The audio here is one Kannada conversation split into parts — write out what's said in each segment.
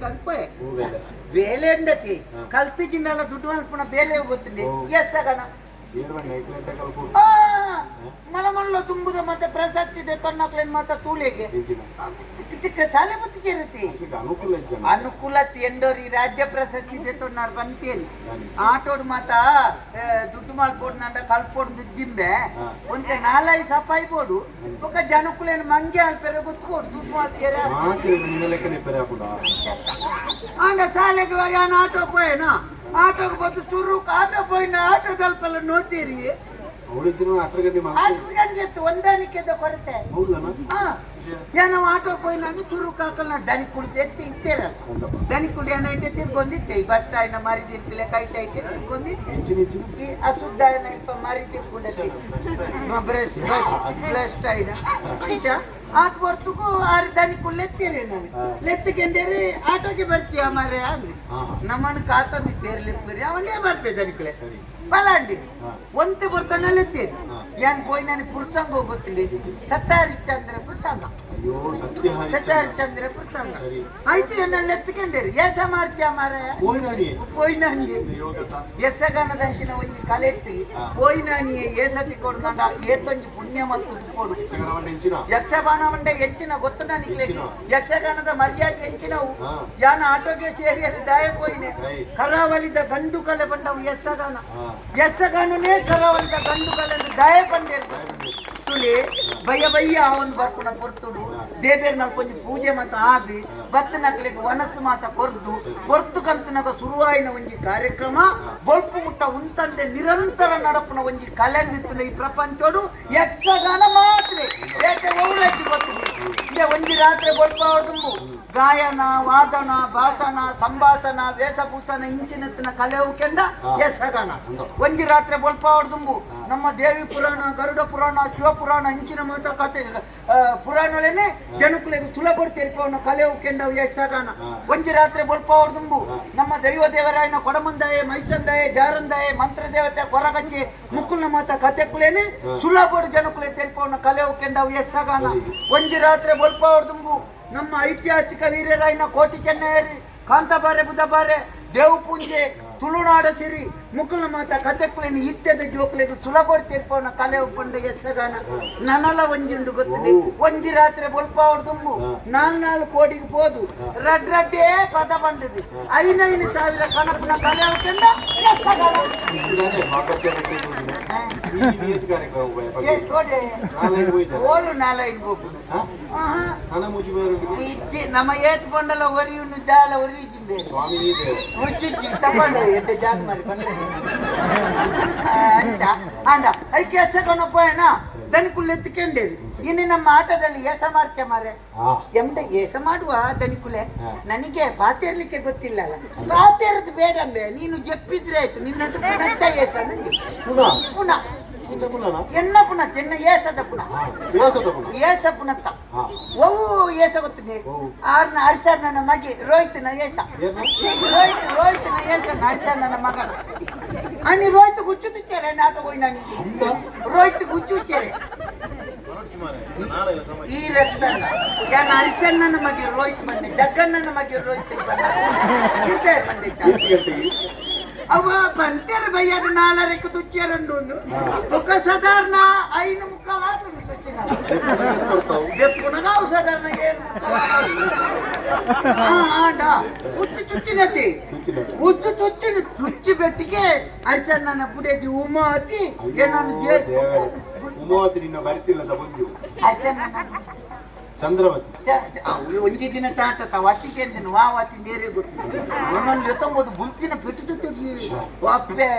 ಕಲ್ಪೆ ಹೂವೆಲ್ಲ ಬೇಲೆ ಎಂಡತಿ ಹಾ. ಕಲ್ತಿಜಿನೆಲ್ಲ ದುಡ್ಡು ಮಲ್ಪುನ ಬೇಲೆ ಗೊತ್ತಿದೆ ಓ. ಎಸ್ ಆಗಣ ಮಲಮಲ್ಲ ತುಂಬುದ ಮತ್ತೆ ಪ್ರಸಕ್ತಿದೆ ಕಣ್ಣಕ್ಲೇನ್ ಮಾತ್ರ ತೂಲೆಗೆ. ಇದಕ್ಕೆ ಶಾಲೆ ಬದುಕಿರುತ್ತೆ ಅನುಕೂಲತೆ ಎಂದೋರ್ ಈ ರಾಜ್ಯ ಪ್ರಸಕ್ತಿ ಇದೆ ತೊಂದಾರು ಬಂತೇನೆ. ಆಟೋಡ್ ಮಾತ ದುಡ್ಡು ಮಾಡ್ಬೋದು ನಂಡ ಕಲ್ಪೋಡು ದುಡ್ಡಿಂಬೆ ಒಂದ್ ನಾಲ್ಕು ಸಪಾಯಿ ಬೋಡು. ಒಕ್ಕ ಜನಕ್ಕೇನು ಮಂಗೆ ಅಲ್ಪೇರೆ ಗೊತ್ಕೋಡು ದುಡ್ಡು ಮಾಡ್ತೀರ ಆಂಡ ಸಾಲೆಗೆ ಯಾನ ಆಟೋ ಪೋಯೇನಾ ಆಟೋಗೆ ಬಂದು ಚುರುಕ್ ಆಟೋ ಪೋಯ್ನ ಆಟೋ ಸ್ವಲ್ಪ ನೋಡ್ತೀರಿ. ಅವಳಿದ್ರು ಅಟ್ರಗತಿ ಆಟಗಂಡಿತ್ತು ಹೊಂದಾಣಿಕೆದ ಕೊರತೆ ಆಟೋ ಹೋಗಿ ನಾನು ಚೂರು ದನಿ ಕುಡಿದು ಎತ್ತಿ ಇತ್ತೇರ ದನಿ ಕುಡಿ ಹಣ ಇಟ್ಟೆ ತಿರ್ಗೊಂದಿತ್ತೆ ಈ ಮಾರಿ ತಾಯಿನ ಕೈ ತಾಯಿ ತಿರ್ಗೊಂದಿತ್ತೆ ಆ ಸುದ್ದ ಇಪ್ಪ ಮಾರಿ ತಿರ್ಕೊಂಡೆ ಬ್ರಷ್ ಬ್ರಷ್ ಬ್ರಷ್ ಆಟ ಹೊರ್ತುಕು ಆರು ದನಿಕು ಲೆತ್ತೇರಿ ನಾನು ಲೆತ್ತಕೆಂದೇರಿ ಆಟೋಗೆ ಬರ್ತೀಯ ಮರೆ ಅಂದ್ರೆ? ನಮ್ಮನ್ನು ಕಾತಂದು ಸೇರಿ ಲೆತ್ತರಿ ಅವನೇ ಬರ್ತೀವಿ ದನಿಕಲೆ ಬಲಾಂಡಿ. ಒಂತೆ ಬರ್ತಾನೆ ಲೆತ್ತೇರಿ ಏನ್ ಹೋಯ್ ನನಗೆ ಪುರ್ಸಂಗ್ ಹೋಗ್ಬೇಕಿಲ್ಲ ಸತ್ತಾರಿತ್ತಂದ್ರೆ ಸತ್ಯಹರಿಶ್ಚಂದ್ರ ಪ್ರಸನ್ನ ಆಯ್ತು ನನ್ನ ಎತ್ಕೊಂಡೇರಿ ಏಸ ಮಾಡ್ತೀಯ ಮಾರಾಯ ಪೋಯ್ನಾನಿ ಎಸಗಾನದಂಚಿನ ಒಂದು ಕಲೆಟ್ಟಿ ಪೋಯ್ನಾನಿ ಏಸತಿ ಕೊಡ್ಕೊಂಡ ಏತೊಂಜಿ ಪುಣ್ಯ ಮತ್ತು ಕೊಡು ಯಕ್ಷಗಾನ ಮಂಡೆ ಹೆಚ್ಚಿನ ಗೊತ್ತು ನನಗೆ ಯಕ್ಷಗಾನದ ಮರ್ಯಾದೆ ಹೆಂಚಿನವು ಯಾನ ಆಟೋಗೆ ಸೇರಿ ಅಲ್ಲಿ ದಾಯ ಪೋಯ್ನೆ ಕರಾವಳಿದ ಗಂಡು ಕಲೆ ಬಂದವು ಯಕ್ಷಗಾನ ಯಕ್ಷಗಾನನೇ ಕರಾವಳಿದ ಗಂಡು ಕಲೆ ದಾಯ ಬಂದೇರು ತುಳಿ, ಬಯ್ಯ ಬಯ್ಯ ಒಂದು ಬರ್ಪುಣ ಕೊರ್ತುಡು. ನಾವು ಕೊಂಚ ಪೂಜೆ ಮಾತ ಆದಿ ಭತ್ತ ನಕಲಿಗೆ ವನಸ್ಸು ಮಾತ ಕೊರ್ದು. ಕೊರ್ತು ಕಂತನಗ ಶುರುವಾಯಿನ ಒಂಜಿ ಕಾರ್ಯಕ್ರಮ ಬೊಲ್ಪು ಮುಟ್ಟ ಉಂತಂದೆ ನಿರಂತರ ನಡಪುನ ಒಂಜಿ ಕಲೆ ನಿಂತಿನ ಈ ಪ್ರಪಂಚೋಡು ಯಕ್ಷಗಾನ ಮಾತ್ರ. ಏಕೆ ಒಳ್ಳೆದ್ದು ಗೊತ್ತಿದೆ ಒಂಜಿ ರಾತ್ರಿ ಬೊಲ್ಪ ಹೊಡೆದು ಗಾಯನ ವಾದನ ಭಾಷಣ ಸಂಭಾಷಣ ವೇಷಭೂಷಣ ಇಂಚಿನತ್ತಿನ ಕಲೆವು ಕೆಂಡ ಹೆಸಗಣ ಒಂಜಿ ರಾತ್ರಿ ಬೊಲ್ಪ ದುಂಬು. ನಮ್ಮ ದೇವಿ ಪುರಾಣ ಗರುಡ ಪುರಾಣ ಶಿವಪುರಾಣ ಇಂಚಿನ ಮಾತ ಕತೆ ಪುರಾಣಲೇನೆ ಜನಕುಲೆಗೆ ಸುಲಭ ತೆರಿಪವನ ಕಲೆವು ಕೆಂಡ ಹೆಸಗಣ ಒಂಜಿ ರಾತ್ರಿ ಬೊಲ್ಪ ದುಂಬು. ನಮ್ಮ ದೈವ ದೇವರಾಯನ ಕೊಡಮಂದಾಯ ಮೈಸಂದಾಯ ಜಾರಂದಾಯ ಮಂತ್ರ ದೇವತೆ ಕೊರಗಂಜಿ ಮುಕ್ಕುಲ್ನ ಮಾತ ಕತೆ ಕುಲೇನೆ ಸುಲಭ ಜನಕುಲೆ ತೆರಿಪವನ ಕಲೆವು ಕೆಂಡ ಹೆಸಗಣ ಒಂಜಿ ರಾತ್ರಿ ಬೊಲ್ಪ ಹೊಡೆದು ನಮ್ಮ ಐತಿಹಾಸಿಕ ವೀರರಾಯನ ಕೋಟಿ ಚೆನ್ನಯ್ಯರಿ ಕಾಂತಬಾರೆ ಬುಧಬಾರೆ ದೇವು ಪೂಂಜೆ ತುಳುನಾಡ ಸಿರಿ ಮುಕ್ಕುಲ ಮಾತ ಕಥೆಕ್ಕುಲಿನ ಇತ್ಯದ ಜೋಕ್ಲೆದು ಸುಲಭ ತೆರ್ಪವನ ಕಲೆ ಉಪ್ಪಂಡ ಎಸ್ಸಗಾನ ನನಲ ಒಂಜಿಂಡು ಗೊತ್ತಿದೆ ಒಂಜಿ ರಾತ್ರಿ ಬೊಲ್ಪ ಹೊಡೆದುಂಬು ನಾಲ್ ನಾಲ್ ಕೋಡಿಗೆ ಹೋದು ರಡ್ ರಡ್ಡೇ ಪದ ಬಂದದು ಐನೈದು ಸಾವಿರ ಕಣಪನ ಕಲೆ ಉಪ್ಪಂಡ ಎಸ್ಸಗಾನ ಇದಾನೆ ಮಾತಕ್ಕೆ ಹೋಗಿದೆ ಈ ನಿಯತ ಕಾರ್ಯಕ್ರಮ ಏ ಬಗ್ಗೆ ತೋಡೆ ನಾಲ್ಕು ಹೋಯ್ತಾರೆ ಓಲು ನಾಲೈದು ಹೋಗುದು ಹಾ ಆಹಾ ಹಣ ಮುಚ್ಚಿ ಬೇರೆ ಇಜ್ಜಿ ನಮ್ಮ ಏತ್ ಬಂಡಲ ಒರಿಯುನು ಜಾಲ ಒರಿಜಿಂದೆ ಸ್ವಾಮಿ ಇದೆ ಮುಚ್ಚಿಚ್ಚಿ ತಗೊಂಡು ಎಡ್ಡೆ ಜಾಸ್ ಮಾಡಿ ಬಂದ್ರೆ ಅಂತ ಅಂದ ಅದಕ್ಕೆ ಎಸಗೊಂಡಪ್ಪ ಅಣ್ಣ ದನಿಕುಲ್ ಎತ್ತಿಕೊಂಡೇವಿ ಇನ್ನು ನಮ್ಮ ಆಟದಲ್ಲಿ ಏಸ ಮಾಡ್ತೆ ಮಾರೆ ಎಂದ ಏಸ ಮಾಡುವ ದನಿಕುಲೆ ನನಗೆ ಪಾತೆ ಇರ್ಲಿಕ್ಕೆ ಗೊತ್ತಿಲ್ಲಲ್ಲ. ಪಾತೆ ಇರೋದು ಬೇಡಂಬೆ ನೀನು ಜಪ್ಪಿದ್ರೆ ಆಯ್ತು. ನಿನ್ನ ಏಸ ಪುನಃ? ಪುನಃ. ಎನ್ನ ಪುನಃ? ಚೆನ್ನ ಏಸದ ಪುನಃ? ಏಸ ಪುನತ್ತ ಓ ಏಸ ಗೊತ್ತಿದೆ ಓ ಆರ್ನ ಅರ್ಸರ್ ನನ್ನ ಮಗೆ ರೋಹಿತ್ನ ಏಸ ಏನು ರೋಹಿತ್ ರೋಹಿತ್ನ ಏಸ ಅರ್ಸರ್ ನನ್ನ ಮಗ అని రోహిత్ గుచ్చుతుచ్చారే నాట పోయినా రోహిత్ గుచ్చుచ్చారే ಈ ರಕ್ತನ ಯಾನ ಹರಿಚನ್ನನ ಮಗೆ ರೋಹಿತ್ ಬಂದೆ ಜಗ್ಗಣ್ಣನ ಮಗೆ ರೋಹಿತ್ ಬಂದೆ ಇರ್ತೆ ಬಂದಿದ್ದ. ಎಷ್ಟು ಗಂಟೆಗೆ ಅವ ಬಂತೇರ ಬಯ್ಯಾಡ ನಾಲರೆಕ್ಕ ತುಚ್ಚಾರಂಡು ఒక సాధారణ ఐదు ముక్కలు చెప్పుకున్నావు సాధారణంగా ఉచ్చు చుచ్చినది ఉచ్చు చుచ్చిన చుచ్చి పెట్టికే అయితే నన్ను అప్పుడేది ఉమావతి నన్ను ఉమావతి నిన్న బరిసిల్ల ಚಂದ್ರವತಿ. ಒಂದೇ ದಿನ ತಾಟತ ವತ್ತಿಗೆ ದಿನ ವಾ ವತ್ತಿ ನೇರೆ ಗೊತ್ತು. ಒಂದೊಂದು ಎತ್ತೊಂಬೋದು ಬುಲ್ಕಿನ ಪೆಟ್ಟು ತೆಗಿ ಅಪ್ಪೆ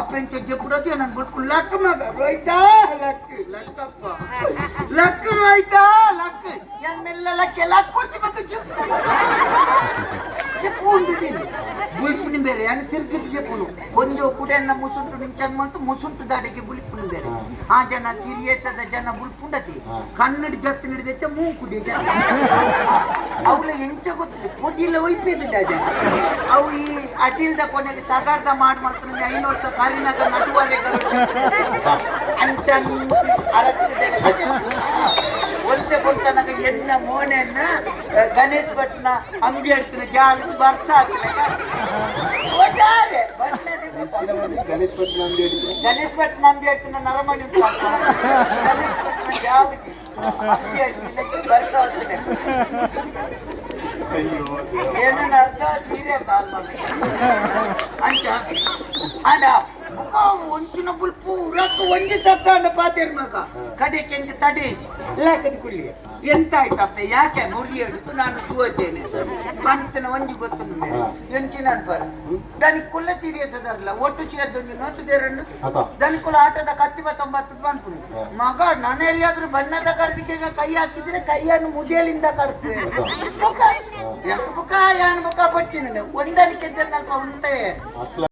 ಅಪ್ಪೆ ಅಂತ. ಜಗ್ಗುಡೋದು ನನ್ನ ಬುಲ್ಕು ಲಕ್ಕ ಮಗ. ರೈತಾ ಲಕ್ಕ ಲಕ್ಕಪ್ಪ. ಲಕ್ಕ ರೈತಾ ಲಕ್ಕ. ಎಲ್ಲ ಲಕ್ಕೆ ಲಕ್ಕ ಕೊಡ್ತಿ ಮತ್ತೆ ಚಿಕ್ಕ ಪೂಂದಿದ್ದೀನಿ ಬುಳಿಪುನಿ ಬೇರೆ ಯಾರು ತಿರ್ಗಿದ್ಗೆ ಪುನು ಒಂದು ಕುಡೆಯನ್ನ ಮುಸುಂಟು ನಿಂಚಂಗ್ ಮಂತು ಮುಸುಂಟು ದಾಡಿಗೆ ಬುಳಿಪುನಿ ಬೇರೆ. ಆ ಜನ ಕಿರಿಯತದ ಜನ ಬುಳ್ಪುಂಡತಿ ಕನ್ನಡ ಜತ್ತು ಹಿಡಿದೈತೆ ಮೂಂಕುಡಿ ಜನ ಅವಳ ಎಂಚ ಗೊತ್ತಿಲ್ಲ ಕೊದಿಲ್ಲ ಒಯ್ಪಿರ್ಲಿಲ್ಲ ಜನ. ಅವು ಈ ಅಟಿಲ್ದ ಕೊನೆಗೆ ತಗಾರ್ದ ಮಾಡಿ ಮಾಡ್ತಾರೆ ಐನೂರು ಸಾವಿರ ನಡುವರೆ ಅಂತ ಗಣೇಶ್ ಭಟ್ನ ಅಂಬಿ ಹೇಳ್ತೀನಿ ಜಾಲ ಬರ್ಸ ಒಟ್ಟಾರೆ ಬಣ್ಣದ ಗಣೇಶ್ ಭಟ್ ನಂದಿ ಹೇಳಿದ್ರೆ ಗಣೇಶ್ ಭಟ್ ನಂಬಿ ಹೇಳ್ತೀನಿ ನರಮಣಿ ಉಂಟು ಗಣೇಶ್ ಭಟ್ನ ಜಾಲಿಗೆ ಅಂಬಿ ಹೇಳ್ತೀನಿ ಬರ್ಸ ಹೋಗ್ತೀನಿ ಅಯ್ಯೋ ಏನನ್ನ ಅರ್ಥ ಸೀರಿಯಸ್ ಆಲ್ಮೋಸ್ಟ್ ಅಂಚ ಅಂಡ ಮುಖ ಒಂಚಿನ ಬುಲ್ಪು ರಕ್ಕ ಒಂಜಿ ತಪ್ಪಾಂಡ ಪಾತೇರ್ ಮಗ ಕಡೆ ಕೆಂಚ ತಡಿ ಇಲ್ಲ ಕಟ್ಕೊಳ್ಳಿ ಎಂತ ಆಯ್ತಪ್ಪ? ಯಾಕೆ ಮುರಿ ಹಿಡಿದು ನಾನು ಸೋತೇನೆ ಮಂತನ ಒಂಜಿ ಗೊತ್ತು ಎಂಚಿ ಬರ. ದನಿಗೆ ಕುಲ್ಲ ಸೀರಿಯಸದಲ್ಲ ಒಟ್ಟು ಸೇರ್ದೊಂದು ನೋತು ರಂಡು ದನಿ ಕುಲ ಆಟದ ಕತ್ತಿವ ತೊಂಬತ್ತು ಬಂತು. ಮಗ ನಾನು ಎಲ್ಲಿಯಾದ್ರೂ ಬಣ್ಣದ ಕರ್ದಿಕೆ ಕೈ ಹಾಕಿದ್ರೆ ಕೈಯನ್ನು ಮುದೇಲಿಂದ ಕರ್ತೇನೆ ಮುಖ ಯಾನ್ ಮುಖ ಬಚ್ಚಿನ. ಒಂದನಿಕೆ ಜನ ಉಂಟೆ.